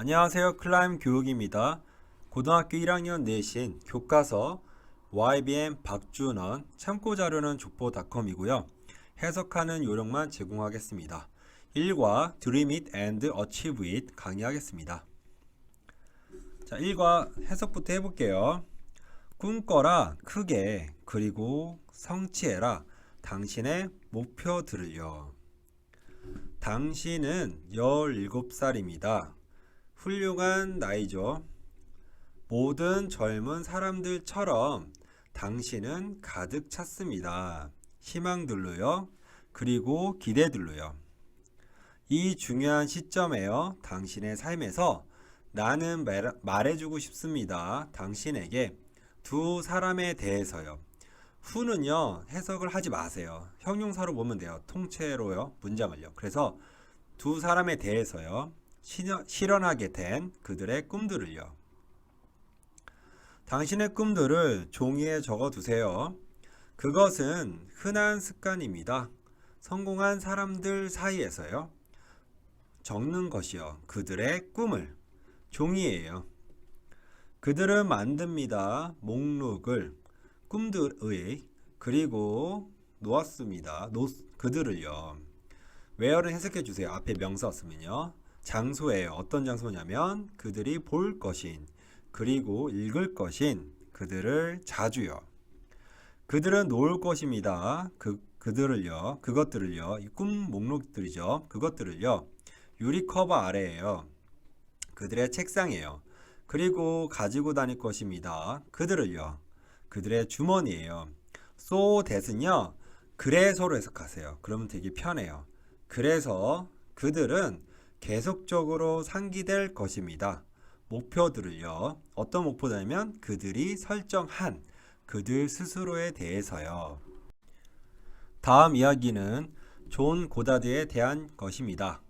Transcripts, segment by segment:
안녕하세요. 클라임 교육입니다. 고등학교 1학년 내신 교과서 YBM 박준원 참고 자료는 족보닷컴이고요. 해석하는 요령만 제공하겠습니다. 1과 Dream it and achieve it 강의하겠습니다. 자, 1과 해석부터 해볼게요. 꿈꿔라 크게 그리고 성취해라 당신의 목표들을요. 당신은 17살입니다. 훌륭한 나이죠. 모든 젊은 사람들처럼 당신은 가득 찼습니다. 희망들로요. 그리고 기대들로요. 이 중요한 시점에요. 당신의 삶에서 나는 말- 말해주고 싶습니다. 당신에게 두 사람에 대해서요. 후는요, 해석을 하지 마세요. 형용사로 보면 돼요. 통째로요, 문장을요. 그래서 두 사람에 대해서요, 실현- 실현하게 된 그들의 꿈들을요. 당신의 꿈들을 종이에 적어 두세요. 그것은 흔한 습관입니다. 성공한 사람들 사이에서요. 적는 것이요. 그들의 꿈을 종이에요. 그들은 만듭니다. 목록을 꿈들의 그리고 놓았습니다. 놓, 그들을요. where는 해석해 주세요. 앞에 명사 쓰면요. 장소예요. 어떤 장소냐면 그들이 볼 것인 그리고 읽을 것인 그들을 자주요. 그들은 놓을 것입니다. 그 그들을요. 그것들을요. 이 꿈 목록들이죠. 그것들을요. 유리 커버 아래에요. 그들의 책상이에요. 그리고 가지고 다닐 것입니다. 그들을요. 그들의 주머니예요. so that은요. 그래서로 해석하세요. 그러면 되게 편해요. 그래서 그들은 계속적으로 상기될 것입니다. 목표들을요. 어떤 목표냐면 그들이 설정한 그들 스스로에 대해서요. 다음 이야기는 존 고다드에 대한 것입니다.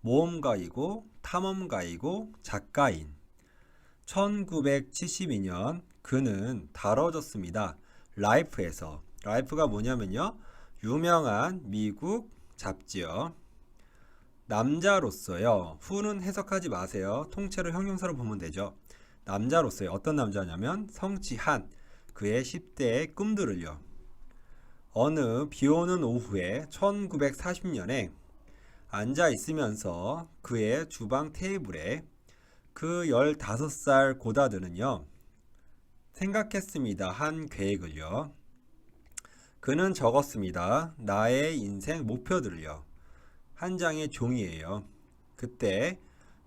모험가이고 탐험가이고 작가인 1972년 그는 다뤄졌습니다. 라이프에서 라이프가 뭐냐면요. 유명한 미국 잡지요. 남자로서요. 후는 해석하지 마세요. 통째로 형용사로 보면 되죠. 남자로서요. 어떤 남자냐면 성취한 그의 10대의 꿈들을요. 어느 비 오는 오후에 1940년에 앉아 있으면서 그의 주방 테이블에 그 15살 고다드는요. 생각했습니다. 한 계획을요. 그는 적었습니다. 나의 인생 목표들을요. 한 장의 종이에요. 그때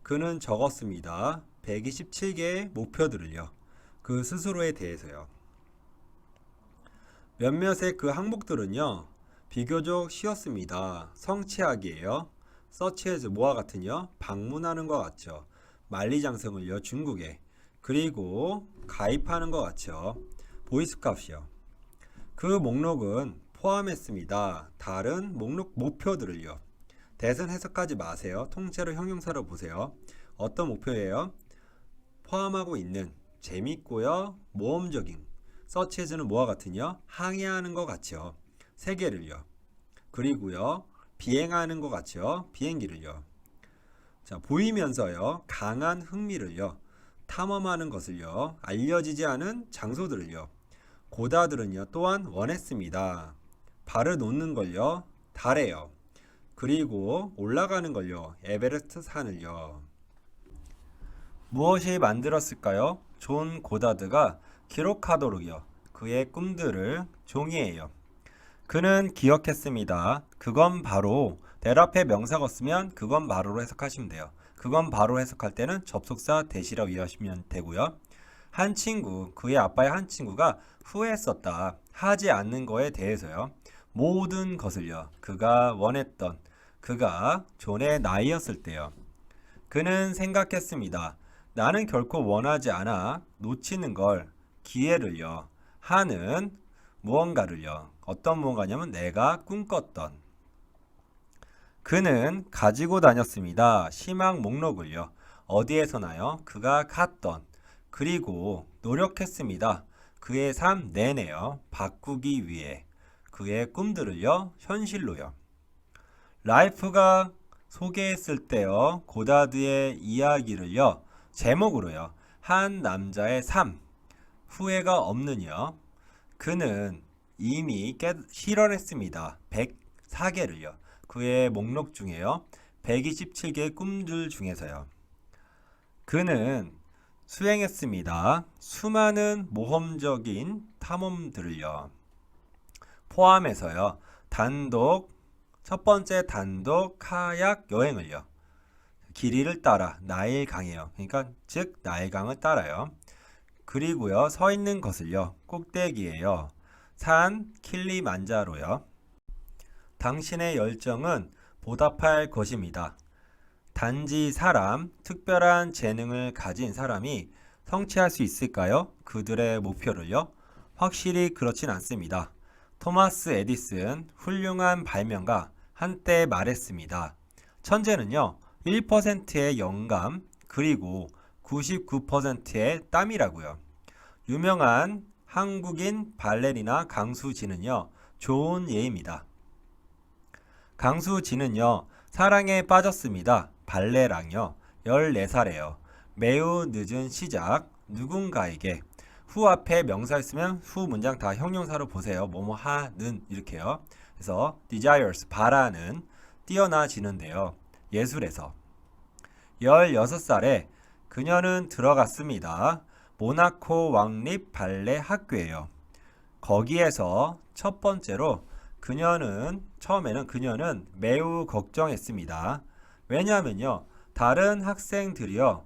그는 적었습니다. 127개의 목표들을요. 그 스스로에 대해서요. 몇몇의 그 항목들은요. 비교적 쉬웠습니다. 성취하기예요. 서치에서 뭐와 같은요? 방문하는 것 같죠. 만리장성을요. 중국에. 그리고 가입하는 것 같죠. 보이스값이요. 그 목록은 포함했습니다. 다른 목록 목표들을요. 대선 해석하지 마세요. 통째로 형용사로 보세요. 어떤 목표예요? 포함하고 있는 재밌고요. 모험적인 서치해즈는 뭐와 같으냐? 항해하는 것 같죠. 세계를요. 그리고요. 비행하는 것 같죠. 비행기를요. 자, 보이면서요. 강한 흥미를요. 탐험하는 것을요. 알려지지 않은 장소들을요. 고다들은요. 또한 원했습니다. 발을 놓는 걸요. 달에요. 그리고 올라가는 걸요. 에베레스트 산을요. 무엇이 만들었을까요? 존 고다드가 기록하도록요. 그의 꿈들을 종이에요. 그는 기억했습니다. 그건 바로 될 앞에 명사가 쓰면 그건 바로로 해석하시면 돼요. 그건 바로 해석할 때는 접속사 대시라고 이해하시면 되고요. 한 친구, 그의 아빠의 한 친구가 후회했었다. 하지 않는 거에 대해서요. 모든 것을요. 그가 원했던 그가 존의 나이였을 때요. 그는 생각했습니다. 나는 결코 원하지 않아 놓치는 걸 기회를요. 하는 무언가를요. 어떤 무언가냐면 내가 꿈꿨던. 그는 가지고 다녔습니다. 희망 목록을요. 어디에서나요? 그가 갔던. 그리고 노력했습니다. 그의 삶 내내요. 바꾸기 위해. 그의 꿈들을요. 현실로요. 라이프가 소개했을 때요. 고다드의 이야기를요. 제목으로요. 한 남자의 삶. 후회가 없느냐. 그는 이미 깨, 실현했습니다. 104개를요. 그의 목록 중에요. 127개의 꿈들 중에서요. 그는 수행했습니다. 수많은 모험적인 탐험들을요. 포함해서요. 단독 첫 번째 단독 카약 여행을요. 길이를 따라 나일 강이에요. 그러니까 즉 나일 강을 따라요. 그리고요. 서 있는 것을요. 꼭대기에요. 산 킬리만자로요. 당신의 열정은 보답할 것입니다. 단지 사람, 특별한 재능을 가진 사람이 성취할 수 있을까요? 그들의 목표를요? 확실히 그렇진 않습니다. 토마스 에디슨, 훌륭한 발명가, 한때 말했습니다. 천재는요, 1%의 영감, 그리고 99%의 땀이라고요. 유명한 한국인 발레리나 강수지는요, 좋은 예입니다. 강수지는요, 사랑에 빠졌습니다. 발레랑요, 14살에요. 매우 늦은 시작, 누군가에게 후 앞에 명사 있으면 후 문장 다 형용사로 보세요. 뭐뭐 하는 이렇게요. 그래서 desires 바라는 뛰어나지는데요. 예술에서 16살에 그녀는 들어갔습니다. 모나코 왕립 발레 학교예요. 거기에서 첫 번째로 그녀는 처음에는 그녀는 매우 걱정했습니다. 왜냐하면요. 다른 학생들이요.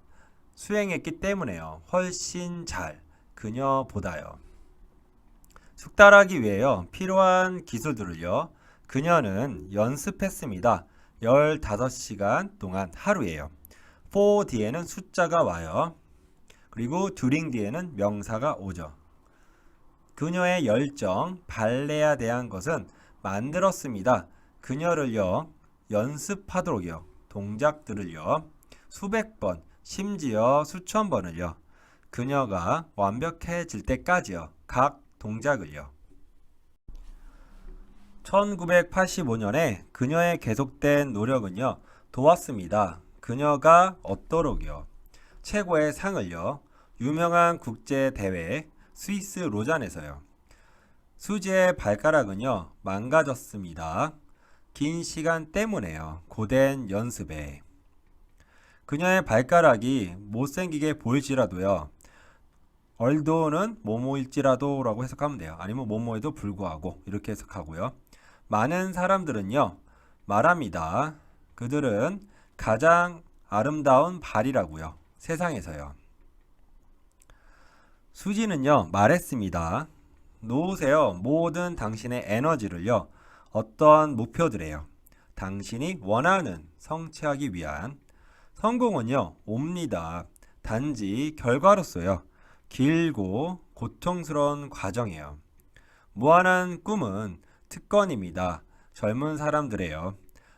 수행했기 때문에요. 훨씬 잘 그녀보다요. 숙달하기 위해요. 필요한 기술들을요. 그녀는 연습했습니다. 15시간 동안 하루에요. for 뒤에는 숫자가 와요. 그리고 during 뒤에는 명사가 오죠. 그녀의 열정, 발레에 대한 것은 만들었습니다. 그녀를요, 연습하도록요, 동작들을요, 수백 번, 심지어 수천 번을요, 그녀가 완벽해질 때까지요, 각 동작을요. 1985년에 그녀의 계속된 노력은요, 도왔습니다. 그녀가 얻도록요, 최고의 상을요, 유명한 국제 대회 스위스 로잔에서요. 수지의 발가락은요, 망가졌습니다. 긴 시간 때문에요. 고된 연습에. 그녀의 발가락이 못생기게 보일지라도요. 얼도는 모모일지라도라고 해석하면 돼요. 아니면 모모에도 불구하고 이렇게 해석하고요. 많은 사람들은요. 말합니다. 그들은 가장 아름다운 발이라고요. 세상에서요. 수지는요. 말했습니다. 놓으세요. 모든 당신의 에너지를요. 어떠한 목표들에요. 당신이 원하는 성취하기 위한 성공은요. 옵니다. 단지 결과로서요. 길고 고통스러운 과정이에요. 무한한 꿈은 특권입니다. 젊은 사람들에요.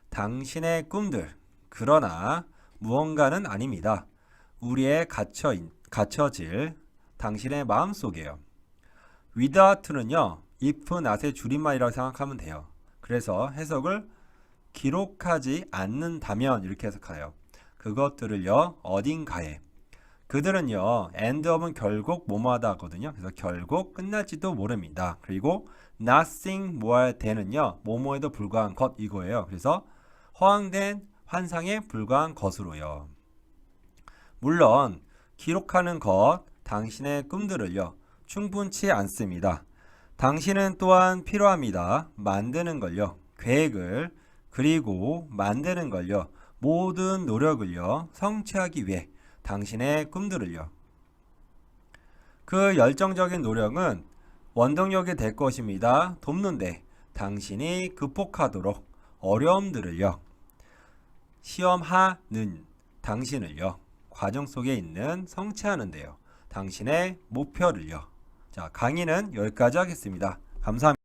당신의 꿈들. 그러나 무언가는 아닙니다. 우리의 갇혀, 갇혀질 당신의 마음 속에요. without는요, if, not의 줄임말이라고 생각하면 돼요. 그래서 해석을 기록하지 않는다면 이렇게 해석해요. 그것들을요, 어딘가에. 그들은요, end of은 결국 뭐뭐하다 하거든요. 그래서 결국 끝날지도 모릅니다. 그리고 nothing more than은요, 뭐뭐에도 불과한 것 이거예요. 그래서 허황된 환상에 불과한 것으로요. 물론 기록하는 것, 당신의 꿈들을요, 충분치 않습니다. 당신은 또한 필요합니다. 만드는 걸요, 계획을, 그리고 만드는 걸요, 모든 노력을요, 성취하기 위해 당신의 꿈들을요. 그 열정적인 노력은 원동력이 될 것입니다. 돕는데 당신이 극복하도록 어려움들을요. 시험하는 당신을요. 과정 속에 있는 성취하는데요. 당신의 목표를요. 자, 강의는 여기까지 하겠습니다. 감사합니다.